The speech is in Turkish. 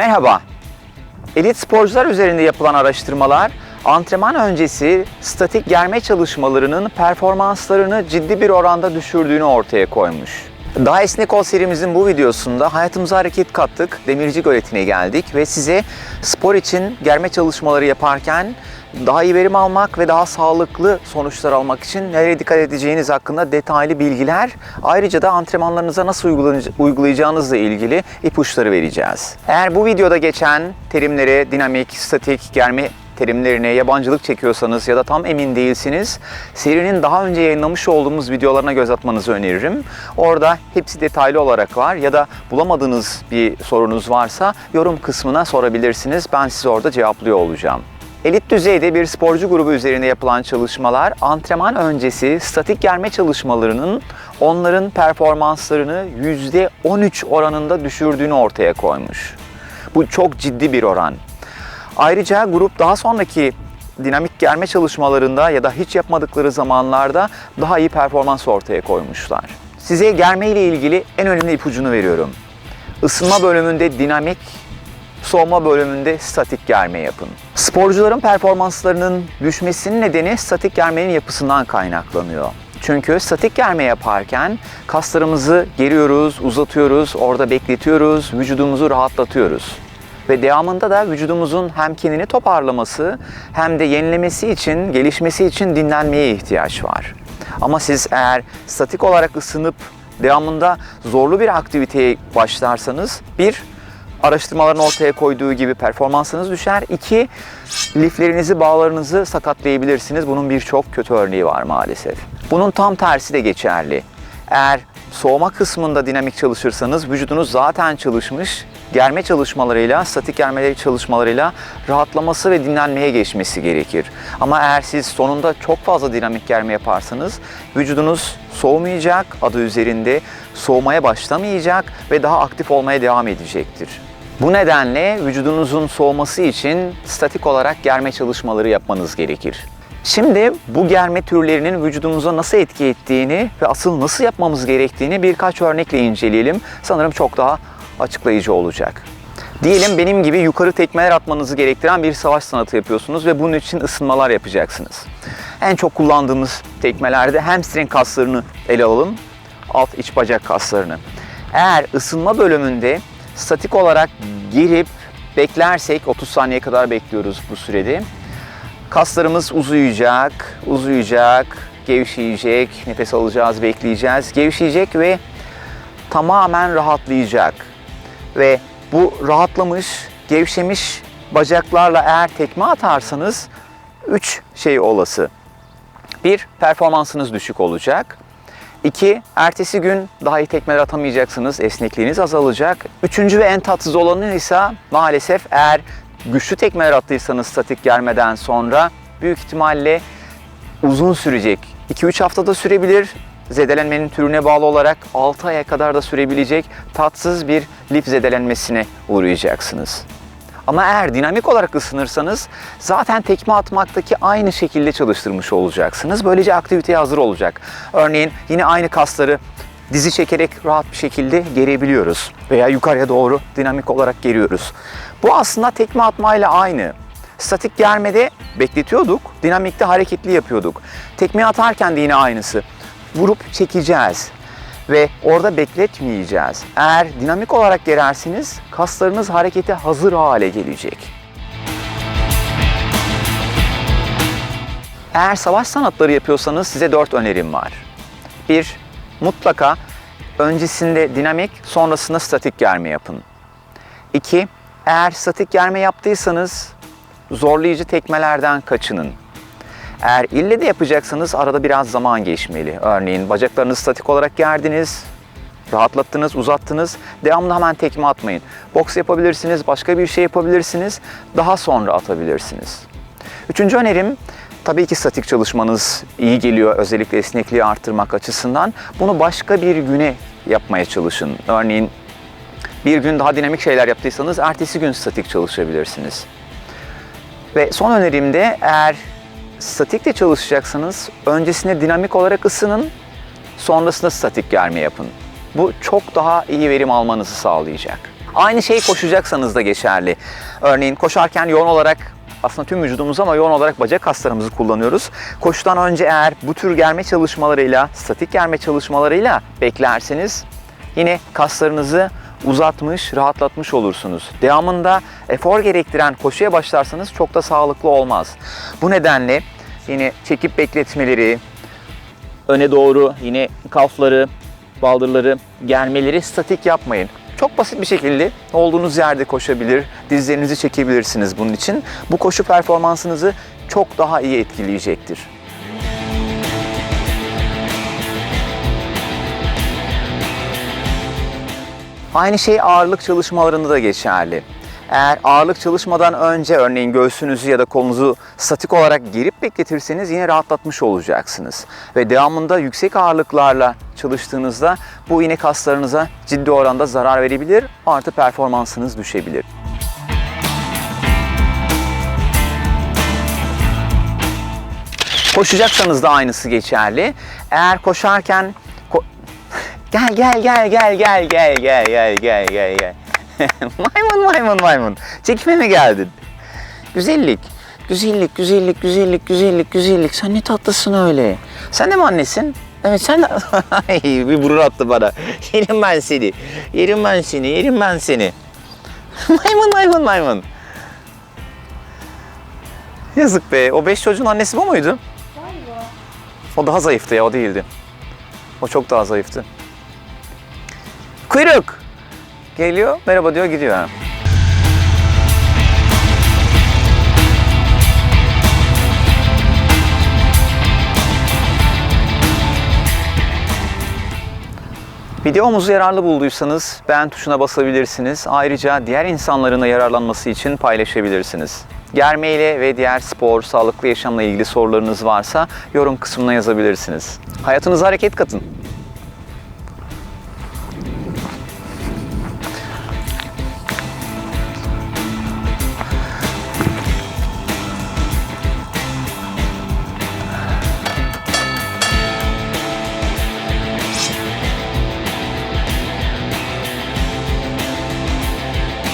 Merhaba. Elit sporcular üzerinde yapılan araştırmalar antrenman öncesi statik germe çalışmalarının performanslarını ciddi bir oranda düşürdüğünü ortaya koymuş. Daha esnek ol serimizin bu videosunda hayatımıza hareket kattık, demirci göletine geldik ve size spor için germe çalışmaları yaparken daha iyi verim almak ve daha sağlıklı sonuçlar almak için nereye dikkat edeceğiniz hakkında detaylı bilgiler, ayrıca da antrenmanlarınıza nasıl uygulayacağınızla ilgili ipuçları vereceğiz. Eğer bu videoda geçen terimleri dinamik, statik, germe terimlerine yabancılık çekiyorsanız ya da tam emin değilsiniz, serinin daha önce yayınlamış olduğumuz videolarına göz atmanızı öneririm. Orada hepsi detaylı olarak var ya da bulamadığınız bir sorunuz varsa yorum kısmına sorabilirsiniz. Ben size orada cevaplıyor olacağım. Elit düzeyde bir sporcu grubu üzerinde yapılan çalışmalar antrenman öncesi statik germe çalışmalarının onların performanslarını %13 oranında düşürdüğünü ortaya koymuş. Bu çok ciddi bir oran. Ayrıca grup daha sonraki dinamik germe çalışmalarında ya da hiç yapmadıkları zamanlarda daha iyi performans ortaya koymuşlar. Size germe ile ilgili en önemli ipucunu veriyorum. Isınma bölümünde dinamik, soğuma bölümünde statik germe yapın. Sporcuların performanslarının düşmesinin nedeni statik germenin yapısından kaynaklanıyor. Çünkü statik germe yaparken kaslarımızı geriyoruz, uzatıyoruz, orada bekletiyoruz, vücudumuzu rahatlatıyoruz. Ve devamında da vücudumuzun hem kendini toparlaması hem de yenilemesi için, gelişmesi için dinlenmeye ihtiyaç var. Ama siz eğer statik olarak ısınıp devamında zorlu bir aktiviteye başlarsanız bir, araştırmaların ortaya koyduğu gibi performansınız düşer. İki, liflerinizi, bağlarınızı sakatlayabilirsiniz. Bunun birçok kötü örneği var maalesef. Bunun tam tersi de geçerli. Eğer soğuma kısmında dinamik çalışırsanız vücudunuz zaten çalışmış, germe çalışmalarıyla, statik germeleri çalışmalarıyla rahatlaması ve dinlenmeye geçmesi gerekir. Ama eğer siz sonunda çok fazla dinamik germe yaparsanız vücudunuz soğumayacak, adı üzerinde soğumaya başlamayacak ve daha aktif olmaya devam edecektir. Bu nedenle vücudunuzun soğuması için statik olarak germe çalışmaları yapmanız gerekir. Şimdi bu germe türlerinin vücudumuza nasıl etki ettiğini ve asıl nasıl yapmamız gerektiğini birkaç örnekle inceleyelim. Sanırım çok daha açıklayıcı olacak. Diyelim benim gibi yukarı tekmeler atmanızı gerektiren bir savaş sanatı yapıyorsunuz ve bunun için ısınmalar yapacaksınız. En çok kullandığımız tekmelerde hamstring kaslarını ele alalım, alt iç bacak kaslarını. Eğer ısınma bölümünde statik olarak girip beklersek 30 saniye kadar bekliyoruz bu sürede. Kaslarımız uzayacak, uzayacak, gevşeyecek, nefes alacağız, bekleyeceğiz, gevşeyecek ve tamamen rahatlayacak. Ve bu rahatlamış, gevşemiş bacaklarla eğer tekme atarsanız 3 şey olası. Bir, performansınız düşük olacak. İki, ertesi gün daha iyi tekmeler atamayacaksınız, esnekliğiniz azalacak. Üçüncü ve en tatsız olanı ise maalesef eğer güçlü tekmeler attıysanız statik gelmeden sonra büyük ihtimalle uzun sürecek. 2-3 haftada sürebilir. Zedelenmenin türüne bağlı olarak 6 aya kadar da sürebilecek tatsız bir lif zedelenmesine uğrayacaksınız. Ama eğer dinamik olarak ısınırsanız zaten tekme atmaktaki aynı şekilde çalıştırmış olacaksınız. Böylece aktiviteye hazır olacak. Örneğin yine aynı kasları dizi çekerek rahat bir şekilde gerebiliyoruz. Veya yukarıya doğru dinamik olarak geriyoruz. Bu aslında tekme atmayla aynı. Statik germede bekletiyorduk, dinamikte hareketli yapıyorduk. Tekme atarken de yine aynısı. Vurup çekeceğiz ve orada bekletmeyeceğiz. Eğer dinamik olarak gerersiniz kaslarınız harekete hazır hale gelecek. Eğer savaş sanatları yapıyorsanız size dört önerim var. Bir, mutlaka öncesinde dinamik, sonrasında statik germe yapın. İki, eğer statik germe yaptıysanız zorlayıcı tekmelerden kaçının. Eğer ille de yapacaksanız arada biraz zaman geçmeli. Örneğin bacaklarınızı statik olarak gerdiniz, rahatlattınız, uzattınız. Devamlı hemen tekme atmayın. Boks yapabilirsiniz, başka bir şey yapabilirsiniz. Daha sonra atabilirsiniz. Üçüncü önerim tabii ki statik çalışmanız iyi geliyor özellikle esnekliği arttırmak açısından. Bunu başka bir güne yapmaya çalışın. Örneğin bir gün daha dinamik şeyler yaptıysanız ertesi gün statik çalışabilirsiniz. Ve son önerim de eğer statikle çalışacaksanız öncesinde dinamik olarak ısının, sonrasında statik germe yapın. Bu çok daha iyi verim almanızı sağlayacak. Aynı şey koşacaksanız da geçerli. Örneğin koşarken yoğun olarak aslında tüm vücudumuzu ama yoğun olarak bacak kaslarımızı kullanıyoruz. Koşudan önce eğer bu tür germe çalışmalarıyla, statik germe çalışmalarıyla beklerseniz yine kaslarınızı uzatmış, rahatlatmış olursunuz. Devamında efor gerektiren koşuya başlarsanız çok da sağlıklı olmaz. Bu nedenle yine çekip bekletmeleri, öne doğru yine kalfları, baldırları, germeleri statik yapmayın. Çok basit bir şekilde olduğunuz yerde koşabilir, dizlerinizi çekebilirsiniz bunun için. Bu koşu performansınızı çok daha iyi etkileyecektir. Aynı şey ağırlık çalışmalarında da geçerli. Eğer ağırlık çalışmadan önce örneğin göğsünüzü ya da kolunuzu statik olarak gerip bekletirseniz yine rahatlatmış olacaksınız. Ve devamında yüksek ağırlıklarla çalıştığınızda bu yine kaslarınıza ciddi oranda zarar verebilir, artı performansınız düşebilir. Koşacaksanız da aynısı geçerli. Eğer koşarken ko- gel gel gel gel gel gel gel gel gel gel gel. maymun maymun maymun. Çekime mi geldin? Güzellik. Güzellik, güzellik, güzellik, güzellik, güzellik. Sen ne tatlısın öyle. Sen de mi annesin? Evet sen de... Ay, bir burun attı bana. Yerim ben seni. Yerim ben seni, yerim ben seni. maymun maymun maymun. Yazık be. O beş çocuğun annesi bu muydu? Galiba. O daha zayıftı ya, o değildi. O çok daha zayıftı. Kuyruk! Geliyor, merhaba diyor, gidiyor. ha. Videomuzu yararlı bulduysanız beğen tuşuna basabilirsiniz. Ayrıca diğer insanların da yararlanması için paylaşabilirsiniz. Germeyle ve diğer spor, sağlıklı yaşamla ilgili sorularınız varsa yorum kısmına yazabilirsiniz. Hayatınıza hareket katın.